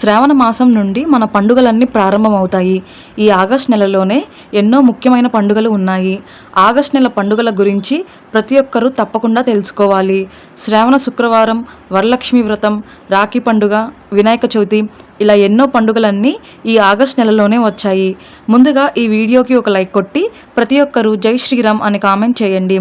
శ్రావణ మాసం నుండి మన పండుగలన్నీ ప్రారంభమవుతాయి. ఈ ఆగస్ట్ నెలలోనే ఎన్నో ముఖ్యమైన పండుగలు ఉన్నాయి. ఆగస్ట్ నెల పండుగల గురించి ప్రతి ఒక్కరూ తప్పకుండా తెలుసుకోవాలి. శ్రావణ శుక్రవారం వరలక్ష్మి వ్రతం రాఖీ పండుగ వినాయక చవితి ఇలా ఎన్నో పండుగలన్నీ ఈ ఆగస్ట్ నెలలోనే వచ్చాయి. ముందుగా ఈ వీడియోకి ఒక లైక్ కొట్టి ప్రతి ఒక్కరూ జై శ్రీరామ్ అని కామెంట్ చేయండి.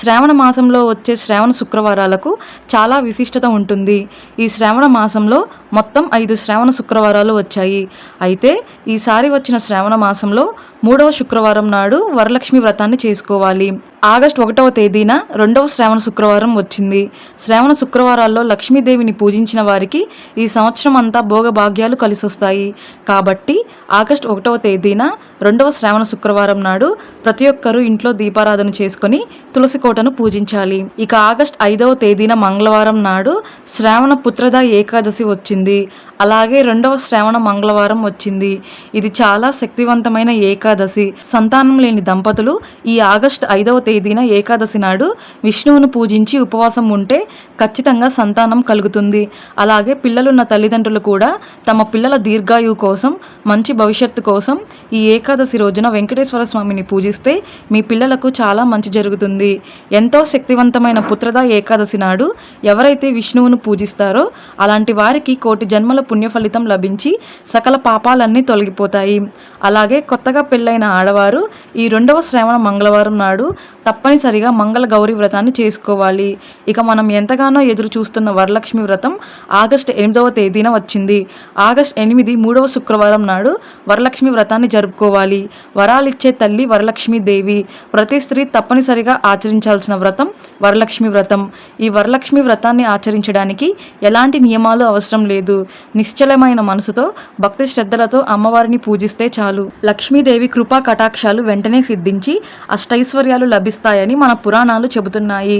శ్రావణ మాసంలో వచ్చే శ్రావణ శుక్రవారాలకు చాలా విశిష్టత ఉంటుంది. ఈ శ్రావణ మాసంలో మొత్తం ఐదు శ్రావణ శ్రావణ శుక్రవారాలు వచ్చాయి. అయితే ఈసారి వచ్చిన శ్రావణ మాసంలో మూడవ శుక్రవారం నాడు వరలక్ష్మి వ్రతాన్ని చేసుకోవాలి. ఆగస్ట్ ఒకటవ తేదీన రెండవ శ్రావణ శుక్రవారం వచ్చింది. శ్రావణ శుక్రవారాల్లో లక్ష్మీదేవిని పూజించిన వారికి ఈ సంవత్సరం అంతా భోగభాగ్యాలు కలిసొస్తాయి. కాబట్టి ఆగస్ట్ ఒకటవ తేదీన రెండవ శ్రావణ శుక్రవారం నాడు ప్రతి ఒక్కరూ ఇంట్లో దీపారాధన చేసుకొని తులసి కోటను పూజించాలి. ఇక ఆగస్ట్ ఐదవ తేదీన మంగళవారం నాడు శ్రావణ పుత్రద ఏకాదశి వచ్చింది. అలా అలాగే రెండవ శ్రావణ మంగళవారం వచ్చింది. ఇది చాలా శక్తివంతమైన ఏకాదశి. సంతానం లేని దంపతులు ఈ ఆగస్ట్ ఐదవ తేదీన ఏకాదశి నాడు విష్ణువును పూజించి ఉపవాసం ఉంటే ఖచ్చితంగా సంతానం కలుగుతుంది. అలాగే పిల్లలున్న తల్లిదండ్రులు కూడా తమ పిల్లల దీర్ఘాయువు కోసం మంచి భవిష్యత్తు కోసం ఈ ఏకాదశి రోజున వెంకటేశ్వర స్వామిని పూజిస్తే మీ పిల్లలకు చాలా మంచి జరుగుతుంది. ఎంతో శక్తివంతమైన పుత్రద ఏకాదశి నాడు ఎవరైతే విష్ణువును పూజిస్తారో అలాంటి వారికి కోటి జన్మల పుణ్య ఫలితం లభించి సకల పాపాలన్నీ తొలగిపోతాయి. అలాగే కొత్తగా పెళ్ళైన ఆడవారు ఈ రెండవ శ్రావణ మంగళవారం నాడు తప్పనిసరిగా మంగళ గౌరీ వ్రతాన్ని చేసుకోవాలి. ఇక మనం ఎంతగానో ఎదురు చూస్తున్న వరలక్ష్మి వ్రతం ఆగస్ట్ ఎనిమిదవ తేదీన వచ్చింది. ఆగస్ట్ ఎనిమిది మూడవ శుక్రవారం నాడు వరలక్ష్మి వ్రతాన్ని జరుపుకోవాలి. వరాలిచ్చే తల్లి వరలక్ష్మి దేవి ప్రతి స్త్రీ తప్పనిసరిగా ఆచరించాల్సిన వ్రతం వరలక్ష్మి వ్రతం. ఈ వరలక్ష్మి వ్రతాన్ని ఆచరించడానికి ఎలాంటి నియమాలు అవసరం లేదు. నిశ్చలమైన మనసుతో భక్తి శ్రద్ధలతో అమ్మవారిని పూజిస్తే చాలు. లక్ష్మీదేవి కృపా కటాక్షాలు వెంటనే సిద్ధించి అష్టైశ్వర్యాలు లభిస్తాయని మన పురాణాలు చెబుతున్నాయి.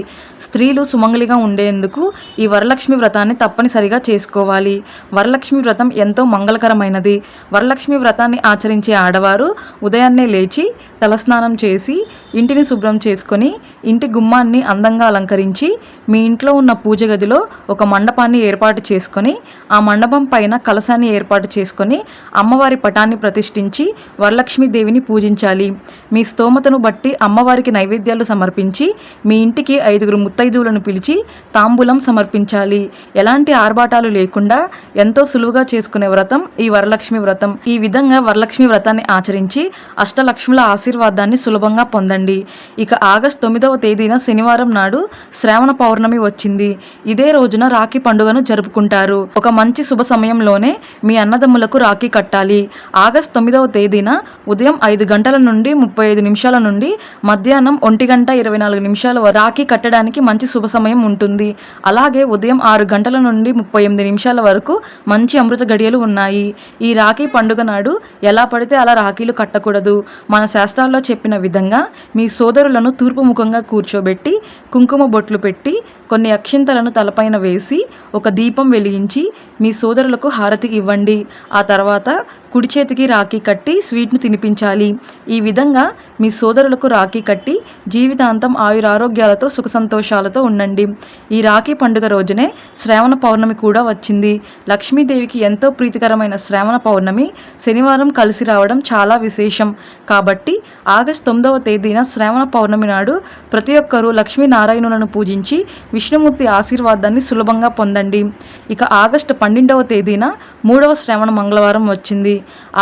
స్త్రీలు సుమంగలిగా ఉండేందుకు ఈ వరలక్ష్మి వ్రతాన్ని తప్పనిసరిగా చేసుకోవాలి. వరలక్ష్మి వ్రతం ఎంతో మంగళకరమైనది. వరలక్ష్మి వ్రతాన్ని ఆచరించే ఆడవారు ఉదయాన్నే లేచి తలస్నానం చేసి ఇంటిని శుభ్రం చేసుకొని ఇంటి గుమ్మాన్ని అందంగా అలంకరించి మీ ఇంట్లో ఉన్న పూజ గదిలో ఒక మండపాన్ని ఏర్పాటు చేసుకొని ఆ మండపం పైన కలశాన్ని ఏర్పాటు చేసుకొని అమ్మవారి పటాన్ని ప్రతిష్ఠించి వరలక్ష్మి దేవిని పూజించాలి. మీ స్తోమతను బట్టి అమ్మవారికి నైవేద్యాలు సమర్పించి మీ ఇంటికి ఐదుగురు ముత్తైదువులను పిలిచి తాంబూలం సమర్పించాలి. ఎలాంటి ఆర్భాటాలు లేకుండా ఎంతో సులువుగా చేసుకునే వ్రతం ఈ వరలక్ష్మి వ్రతం. ఈ విధంగా వరలక్ష్మి వ్రతాన్ని ఆచరించి అష్టలక్ష్ముల ఆశీర్వాదాన్ని సులభంగా పొందండి. ఇక ఆగస్ట్ తొమ్మిదవ తేదీన శనివారం నాడు శ్రావణ పౌర్ణమి వచ్చింది. ఇదే రోజున రాఖీ పండుగను జరుపుకుంటారు. ఒక మంచి శుభ సమయంలోనే మీ అన్నదమ్ములకు రాఖీ కట్టాలి. ఆగస్ట్ తొమ్మిదవ తేదీన ఉదయం ఐదు గంటల నుండి ముప్పై ఐదు నిమిషాల నుండి మధ్యాహ్నం ఒంటి గంట ఇరవై నాలుగు నిమిషాల రాఖీ కట్టడానికి మంచి శుభ సమయం ఉంటుంది. అలాగే ఉదయం ఆరు గంటల నుండి ముప్పై ఎనిమిది నిమిషాల వరకు మంచి అమృత గడియలు ఉన్నాయి. ఈ రాఖీ పండుగ నాడు ఎలా పడితే అలా రాఖీలు కట్టకూడదు. మన శాస్త్రాల్లో చెప్పిన విధంగా మీ సోదరులను తూర్పు ముఖంగా కూర్చోబెట్టి కుంకుమ బొట్లు పెట్టి కొన్ని అక్షింతలను తలపైన వేసి ఒక దీపం వెలిగించి మీ సోదరులకు హారతి ఇవ్వండి. ఆ తర్వాత కుడి చేతికి రాఖీ కట్టి స్వీట్ను తినిపించాలి. ఈ విధంగా మీ సోదరులకు రాఖీ కట్టి జీవితాంతం ఆయురారోగ్యాలతో సుఖ సంతోషాలతో ఉండండి. ఈ రాఖీ పండుగ రోజునే శ్రావణ పౌర్ణమి కూడా వచ్చింది. లక్ష్మీదేవికి ఎంతో ప్రీతికరమైన శ్రావణ పౌర్ణమి శనివారం కలిసి రావడం చాలా విశేషం. కాబట్టి ఆగస్ట్ తొమ్మిదవ తేదీన శ్రావణ పౌర్ణమి నాడు ప్రతి ఒక్కరూ లక్ష్మీనారాయణులను పూజించి విష్ణుమూర్తి ఆశీర్వాదాన్ని సులభంగా పొందండి. ఇక ఆగస్టు పన్నెండవ తేదీ తేదీన మూడవ శ్రావణ మంగళవారం వచ్చింది.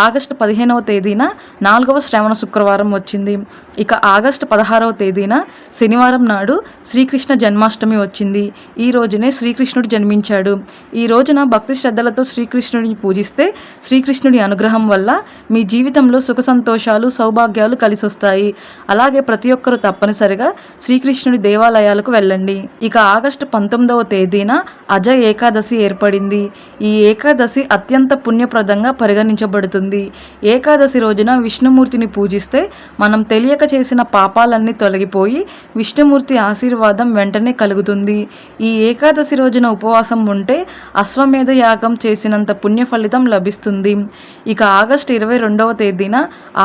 ఆగస్టు పదిహేనవ తేదీన నాలుగవ శ్రావణ శుక్రవారం వచ్చింది. ఇక ఆగస్టు పదహారవ తేదీన శనివారం నాడు శ్రీకృష్ణ జన్మాష్టమి వచ్చింది. ఈ రోజునే శ్రీకృష్ణుడు జన్మించాడు. ఈ రోజున భక్తి శ్రద్ధలతో శ్రీకృష్ణుడిని పూజిస్తే శ్రీకృష్ణుడి అనుగ్రహం వల్ల మీ జీవితంలో సుఖ సంతోషాలు సౌభాగ్యాలు కలిసొస్తాయి. అలాగే ప్రతి ఒక్కరూ తప్పనిసరిగా శ్రీకృష్ణుడి దేవాలయాలకు వెళ్ళండి. ఇక ఆగస్టు పంతొమ్మిదవ తేదీన అజ ఏకాదశి ఏర్పడింది. ఈ ఏకాదశి అత్యంత పుణ్యప్రదంగా పరిగణించబడుతుంది. ఏకాదశి రోజున విష్ణుమూర్తిని పూజిస్తే మనం తెలియక చేసిన పాపాలన్నీ తొలగిపోయి విష్ణుమూర్తి ఆశీర్వాదం వెంటనే కలుగుతుంది. ఈ ఏకాదశి రోజున ఉపవాసం ఉంటే అశ్వమేధ యాగం చేసినంత పుణ్య ఫలితం లభిస్తుంది. ఇక ఆగస్టు ఇరవై రెండవ తేదీన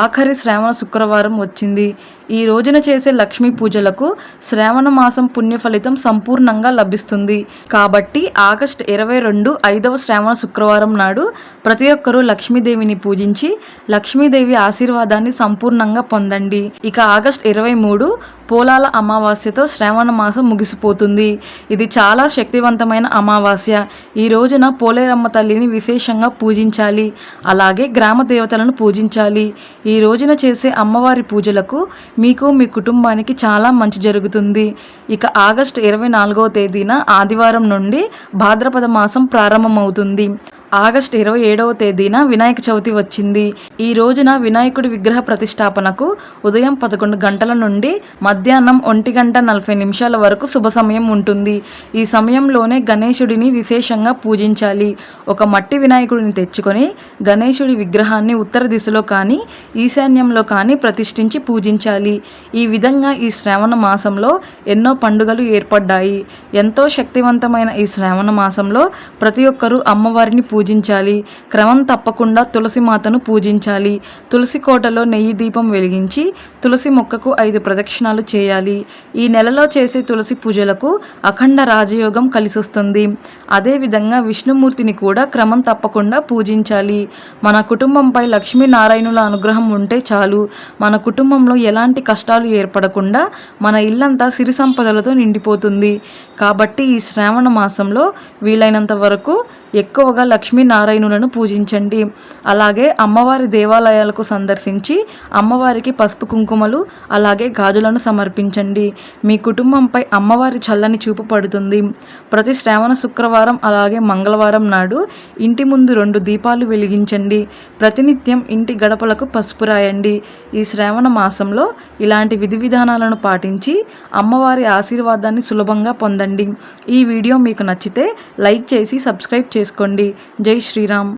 ఆఖరి శ్రావణ శుక్రవారం వచ్చింది. ఈ రోజున చేసే లక్ష్మీ పూజలకు శ్రావణ మాసం పుణ్య ఫలితం సంపూర్ణంగా లభిస్తుంది. కాబట్టి ఆగస్ట్ ఇరవై రెండు ఐదవ శ్రావణ శుక్రవారం నాడు ప్రతి ఒక్కరూ లక్ష్మీదేవిని పూజించి లక్ష్మీదేవి ఆశీర్వాదాన్ని సంపూర్ణంగా పొందండి. ఇక ఆగస్ట్ ఇరవై మూడు పోలాల అమావాస్యతో శ్రావణ మాసం ముగిసిపోతుంది. ఇది చాలా శక్తివంతమైన అమావాస్య. ఈ రోజున పోలేరమ్మ తల్లిని విశేషంగా పూజించాలి. అలాగే గ్రామ దేవతలను పూజించాలి. ఈ రోజున చేసే అమ్మవారి పూజలకు మీకు మీ కుటుంబానికి చాలా మంచి జరుగుతుంది. ఇక ఆగస్టు ఇరవై నాలుగవ తేదీన ఆదివారం నుండి భాద్రపద మాసం ప్రారంభమవుతుంది. ఆగస్టు ఇరవై ఏడవ తేదీన వినాయక చవితి వచ్చింది. ఈ రోజున వినాయకుడి విగ్రహ ప్రతిష్టాపనకు ఉదయం పదకొండు గంటల నుండి మధ్యాహ్నం ఒంటి గంట నలభై నిమిషాల వరకు శుభ సమయం ఉంటుంది. ఈ సమయంలోనే గణేశుడిని విశేషంగా పూజించాలి. ఒక మట్టి వినాయకుడిని తెచ్చుకొని గణేశుడి విగ్రహాన్ని ఉత్తర దిశలో కానీ ఈశాన్యంలో కానీ ప్రతిష్ఠించి పూజించాలి. ఈ విధంగా ఈ శ్రావణ మాసంలో ఎన్నో పండుగలు ఏర్పడ్డాయి. ఎంతో శక్తివంతమైన ఈ శ్రావణ మాసంలో ప్రతి ఒక్కరూ అమ్మవారిని పూజ పూజించాలి. క్రమం తప్పకుండా తులసి మాతను పూజించాలి. తులసి కోటలో నెయ్యి దీపం వెలిగించి తులసి మొక్కకు ఐదు ప్రదక్షిణాలు చేయాలి. ఈ నెలలో చేసే తులసి పూజలకు అఖండ రాజయోగం కలిసొస్తుంది. అదేవిధంగా విష్ణుమూర్తిని కూడా క్రమం తప్పకుండా పూజించాలి. మన కుటుంబంపై లక్ష్మీనారాయణుల అనుగ్రహం ఉంటే చాలు. మన కుటుంబంలో ఎలాంటి కష్టాలు ఏర్పడకుండా మన ఇల్లంతా సిరి సంపదలతో నిండిపోతుంది. కాబట్టి ఈ శ్రావణ మాసంలో వీలైనంత వరకు ఎక్కువగా లక్ష్మీనారాయణులను పూజించండి. అలాగే అమ్మవారి దేవాలయాలకు సందర్శించి అమ్మవారికి పసుపు కుంకుమలు అలాగే గాజులను సమర్పించండి. మీ కుటుంబంపై అమ్మవారి చల్లని చూపు పడుతుంది. ప్రతి శ్రావణ శుక్రవారం అలాగే మంగళవారం నాడు ఇంటి ముందు రెండు దీపాలు వెలిగించండి. ప్రతినిత్యం ఇంటి గడపలకు పసుపు రాయండి. ఈ శ్రావణ మాసంలో ఇలాంటి విధి విధానాలను పాటించి అమ్మవారి ఆశీర్వాదాన్ని సులభంగా పొందండి. ఈ వీడియో మీకు నచ్చితే లైక్ చేసి సబ్స్క్రైబ్ చేసుకోండి. జై శ్రీరామ్